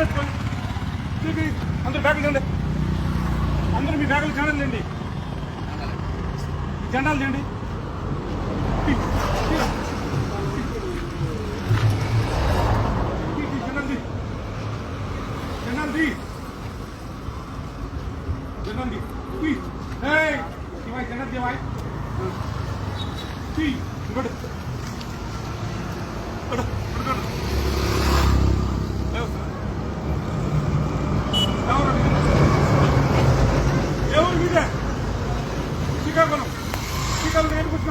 వేసుకోండి. అందరు బ్యాగులు తిండి అందరూ మీ బ్యాగులు జెండాలు తిండి జెండాలు తిండి జెండాలు తీ. జెండాలు తీ. ఇంకోటి. కొడు, కొడు, కొడు. లేవు సార్. ఎవరు ఎవరు మీదే శ్రీకాకుళం. శ్రీకాకుళం తిరుపతి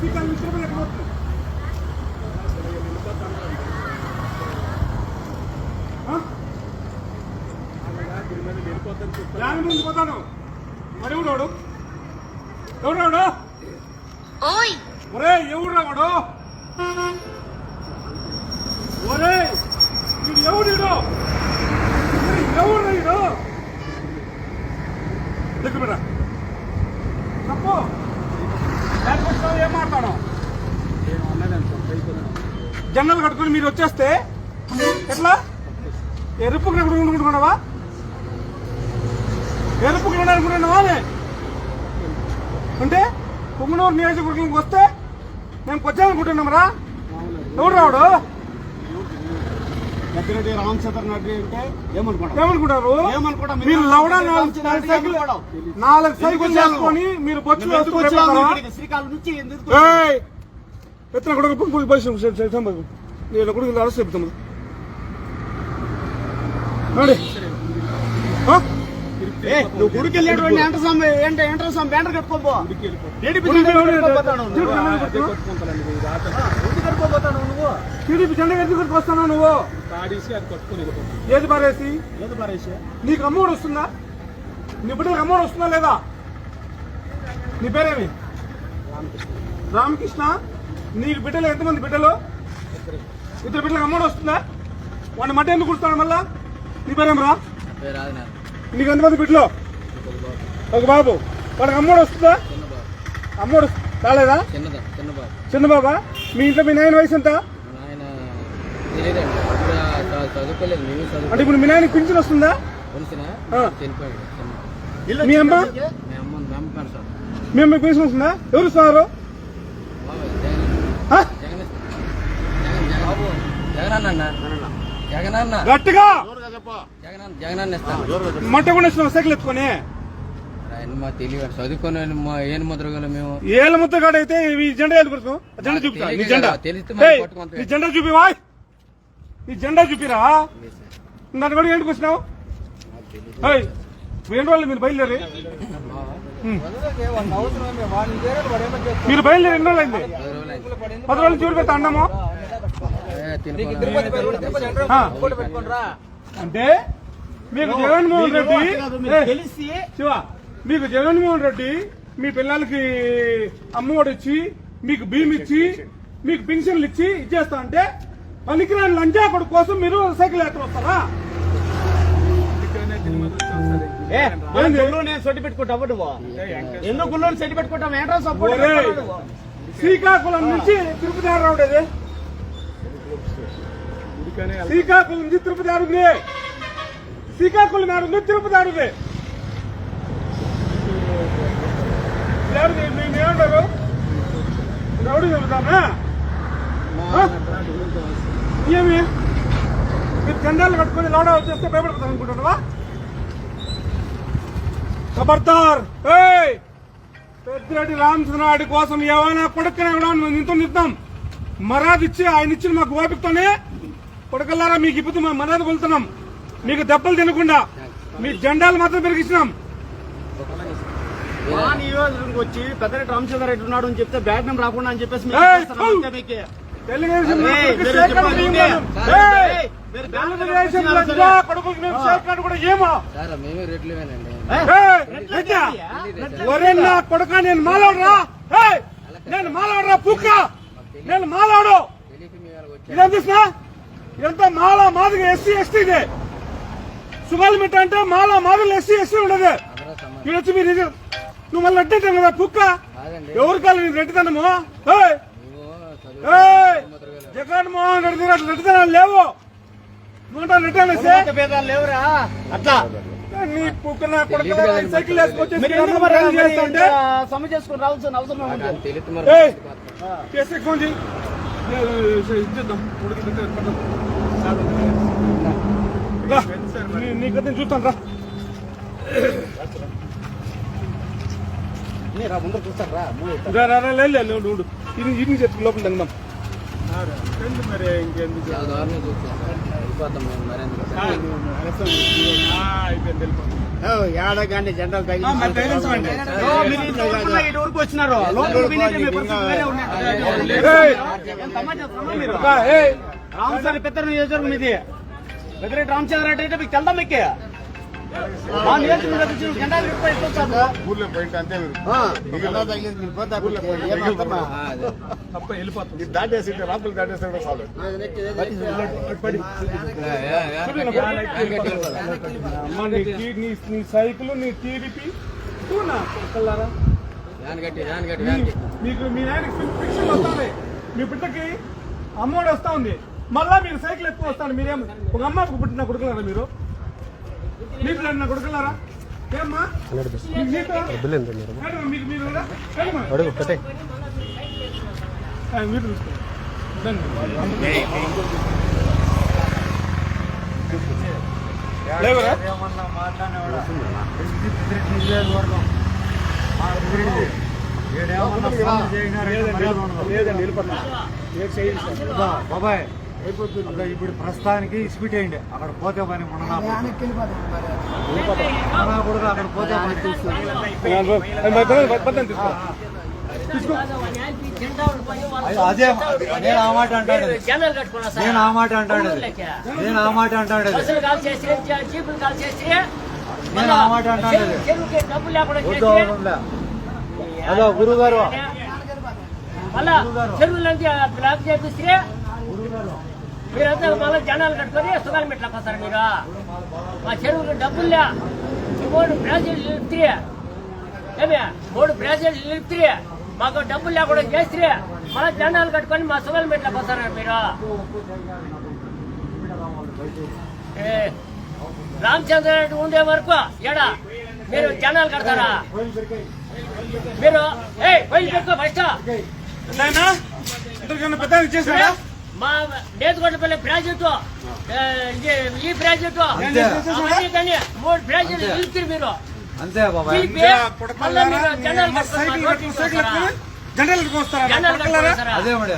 శ్రీకాకుళం తిరుపతి ఎక్కడ? దాని ముందు పోతాను. మరి ఎవడు వాడు? ఎవడు ఒరే వాడు ఒరే దగ్గర బిడ్డ తప్పు దానికి ఏం మాట్లాడడం? జన్నలు కట్టుకుని మీరు వచ్చేస్తే ఎట్లా? ఎరుపుకు అనుకుంటున్నావా ఎరుపుకు అనుకుంటున్నావా? అదే? అంటే పుంగనూరు నియోజకవర్గంకి వస్తే మేము వచ్చామనుకుంటున్నామరా ఎవడు రావడు? పెద్దిరెడ్డి రామచంద్ర రెడ్డి అంటే ఏమనుకుంటాం ఏమనుకుంటారు ఏమనుకుంటాం? మీరు లవడా నాలుగు సైకిల్? నాలుగు సైకిల్? చేసుకొని మీరు బొచ్చు నువ్వు ఎందుకు వేసుకుని వచ్చావు రేపు ఇక్కడికి? శ్రీకాకుళం నుంచి! ఎత్తున సైడ్ సైడ్ సంబకు. నేను కొడుకు అరెస్ట్? ఏ, నువ్వు గుడికి వెళ్ళేటువంటి ఎంటర్ సమ్ ఏంటి ఎంటర్ సమ్ బ్యానర్ కట్టుకోబో టీడీపీ నువ్వు. కన్నడ కొట్టు. గుడికి నువ్వు టీడీపీ జెండా ఎందుకు వస్తాను నువ్వు? ఏది పారేసి? ఏది పారేసి నీకు అమ్మోడు వస్తుందా? నీ బిడ్డలకు అమ్మోడు వస్తుందా లేదా? నీ పేరేమి? రామకృష్ణ. నీకు బిడ్డలు ఎంతమంది బిడ్డలు? ఇద్దరు బిడ్డలకు అమ్మోడు వస్తుందా? వాడిని మట్టి ఎందుకు కుడుతున్నాడు మళ్ళా? నీ పేరేం రా? నీకు ఎంతమంది బిడ్డలు? ఒక బాబు. వాడికి అమ్మోడు వస్తుందా? అమ్మోడు రాలేదా? చిన్నదా చిన్న బాబు మీ ఇంట్లో మీ నాయన వయసు ఎంత? అంటే ఇప్పుడు మీ నాయన పింఛన్ వస్తుందా? మీ అమ్మ? మీ అమ్మ సార్ పింఛన్ వస్తుందా? ఎవరు అన్న గట్టిగా జోరుగా చెప్పు. జగన్ అన్న జగన్ అన్న ఇస్తాను. జోరుగా చెప్పు. మంట కూడా ఇస్తున్నావు సైకిల్ ఎత్తుకొని. చదువుకొని మా ఏను ముద్రగలు మేము ఏళ్ళ అయితే ఈ జెండా జెండా చూపుతా నీ తెలియదు జెండా. నీ జెండా చూపివా నీ జెండా చూపిరా. నన్ను కూడా ఏంటికి వచ్చినావు రెండు రోజులు మీరు బయలుదేరి. మీరు బయలుదేరి ఎన్ని రోజులు అయింది? పది రోజులు చూడు అన్నాము? ఏ. అంటే మీకు జగన్మోహన్ రెడ్డి గెలిచి శివ. మీకు జగన్మోహన్ రెడ్డి మీ పిల్లలకి అమ్మఒడి ఇచ్చి మీకు భీమ్ ఇచ్చి మీకు పెన్షన్లు ఇచ్చి ఇచ్చేస్తా అంటే పనికిరాని లంజా కొడుకు కోసం మీరు సైకిల్ యాత్ర వస్తారా? శ్రీకాకుళం నుంచి తిరుపతి ఆడరావుడేది శ్రీకాకుళం నుంచి తిరుపతి ఆడుంది శ్రీకాకుళం ఆడుంది తిరుపతి ఆడుంది మేమేమంటారు రౌడీ చెబుతామా ఆ? ఏమి? మీరు జెండాలు కట్టుకొని లౌడా వచ్చేస్తే భయపడతాం అనుకుంటున్నావా? ఖబర్దార్ పెద్దిరెడ్డి రామచంద్రారెడ్డి కోసం ఏమైనా కొడుకునే కూడా మేము ఇంత నిద్దాం మరాది ఇచ్చి ఆయన ఇచ్చిన మాకు ఓపికతోనే కొడుకల్లారా మీకు ఇప్పుడు మేము మర్యాద కొలుతున్నాం. మీకు దెబ్బలు తినకుండా మీ జెండాలు మాత్రం పెరిగిస్తున్నాం మా నియోజకవర్గం వచ్చి పెద్దరెడ్డి రామచంద్ర రెడ్డి ఉన్నాడు అని చెప్తే బ్యాట్ నెంబర్ రాకుండా అని చెప్పేసి నా కొడుక నేను మాలాడరా? నేను మాలాడరా పుక్క నేను మాలాడు. ఇదేం చూసినా? ఇదంతా మాల మాదిగా ఎస్సీ ఎస్టీ ఇదే. సుగాలి మిట్ట అంటే మాల మాదిగా ఎస్సీ ఎస్టీ ఉండదు. మీరు వచ్చి మీరు ఇది- నువ్వు మళ్ళీ కదా కుక్క? ఎవరి కాదు నేను ముద్రగలు జగన్మోహన్ రెడ్డి గారు రెడ్డి లేవు. నూట రెడ్డి లేవురా. అట్లా. నీ కొడుకు సైకిల్ వేసుకొచ్చి మీరు ఎందుకు మరి చేస్తుంటే సమ చేసుకుని రావాల్సిన అవసరం ఫోన్ చేయి ఇచ్చేద్దాం కొడుకు దగ్గర పెట్టు. రా, నీ- నీ కథ చూస్తాను రా. రా ముందర చూస్తారు రా రా, రా, రా, లే, లే, లే, ఉండు, ఉండు. ఇది ఇది చెప్పి లోపల మరి ఇంకెందుకు ఏడగానే. ఇటు వరకు వచ్చినారు. రామసారి పెద్ద నియోజకవర్గం ఇది పెద్దరెడ్డి రామచంద్ర రెడ్డి అంటే మీకు తెల్దా మీకు మా నియోజకవర్గం వచ్చి జెండాలు పెట్టుకొని ఎట్లా వచ్చారు? ఊర్లో పోయింట్ అంతే మీరు. ఆ. మిగిలిన తగిలింది మీరు పోతే ఊర్లో పోయింట్. ఏమర్థమా? తప్ప వెళ్ళిపోతాం. ఇది దాటేసి రాపులు దాటేస్తే కూడా చాలు అమ్మ, నీ నీ నీ సైకిల్ నీ టీడీపీ. మీకు మీ నాయనకి ఫిక్షన్ వస్తుంది. మీ బిడ్డకి అమ్మోడు వస్తా ఉంది. మళ్ళా మీరు సైకిల్ ఎక్కువ వస్తాను. మీరేం ఒక అమ్మకు పుట్టిన కొడుకులారా మీరు? మీకు నా కొడుకులారా? ఏమ్మా? మేడం, మీకు మీరు మీరు. రండి. లేదండి వెళ్ళిపోతున్నా బాబాయ్ అయిపోతుంది. ఇప్పుడు ప్రస్తుతానికి ఇస్పిట్ అయ్యండి అక్కడ పోతే పని మన కూడా అక్కడ పోతే పని. తీసుకో అదే నేను ఆ మాట అంటాడు. నేను ఆ మాట అంటాడు. నేను ఆ మాట అంటాడు. బస్సులు కాల్ చేసి జీపులు కాల్ చేసి నేను ఆ మాట అంటాడు. హలో గురువు గారు మళ్ళా మీరంతా మళ్ళీ జనాలు కట్టుకొని సుగాలి మెట్లకు వస్తారు మీరు. మా చెరువుకి డబ్బులు లే. మూడు బ్రాజిల్ నిలుపుతాయి ఏమే? మూడు బ్రాజిల్ నిలుపుతాయి మాకు డబ్బులు లేకుండా చేస్తే మళ్ళీ జెండాలు కట్టుకొని మా సుగాలి మెట్ల వస్తారు మీరు. ఏ, రామచంద్ర రెడ్డి ఉండే వరకు ఎడా మీరు జెండాలు కడతారా? మీరు ఏ పోయి పెట్టుకో ఫస్ట్ ఇంతకన్నా పెద్ద ఇచ్చేసారా మా నేతకొండపల్లి ప్రాజెక్టు ఏ, ఇది ఈ ప్రాజెక్టు అంతే. అవన్నీ కానీ మూడు ప్రాజెక్టులు నిలుపుతారు మీరు అంతే బాబాయ్ నిలిపి మళ్ళీ మీరు జనాలు కట్టుకొని సైకిల్ మా కట్టుకుని రోడ్డు సైకిల్ వస్తారా? ఎత్తుకుని జెండాలు ఎత్తుకుని వస్తారా జనాలు కొడుకులారా? కట్టుకొని అదే మరి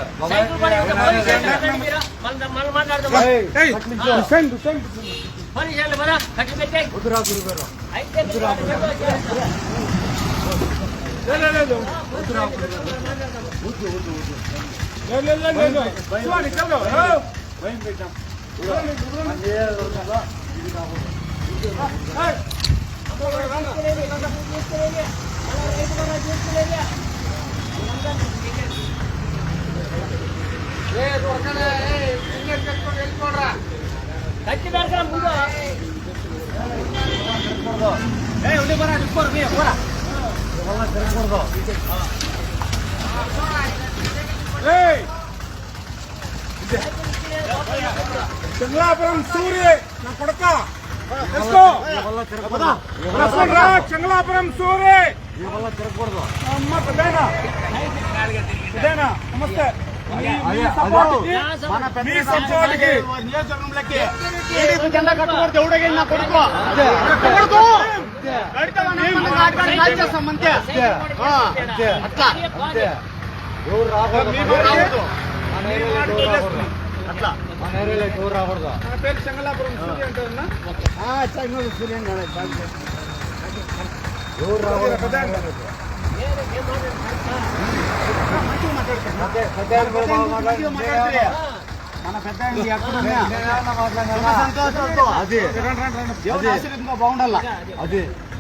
బాబాయ్ సైకిల్ కూడా ఇంకా ముందు ఉండి పోరా, ఇప్పుకోరు, మీరు, పోరా. చెంగలాపురం సూర్య నా కొడక తెచ్చుకో రసన్ రా చెంగలాపురం సూర్య నమస్తే జెండా కట్టుకోవద్దు ఎవడగా నా కొడుకు? కట్టకూడదు కడితేమన్నా మనం ఆటగాడి కాల్ చేస్తాం అంతే అట్లా ఎవరు రాకూడదు మీరు రావద్దు. మన ఏరియాలో ఎవరు రాకూడదు అట్లా మన ఏరియాలో ఎవరు రాకూడదు నా పేరు చెంగలాపురం సూర్య అంటారన్నా ఎవరు రాకూడదు పెద్దాయన. పెద్ద- పెద్ద ఆయన కూడా బాగా మాట్లాడి- మాట్లాడితే మన పెద్ద ఆయన ఎక్కడున్నా నేనేమన్నా మాట్లాడినా? సుఖ సంతోషాలతో అది దేవుడు ఆశీర్వాదంగా బాగుండాల అది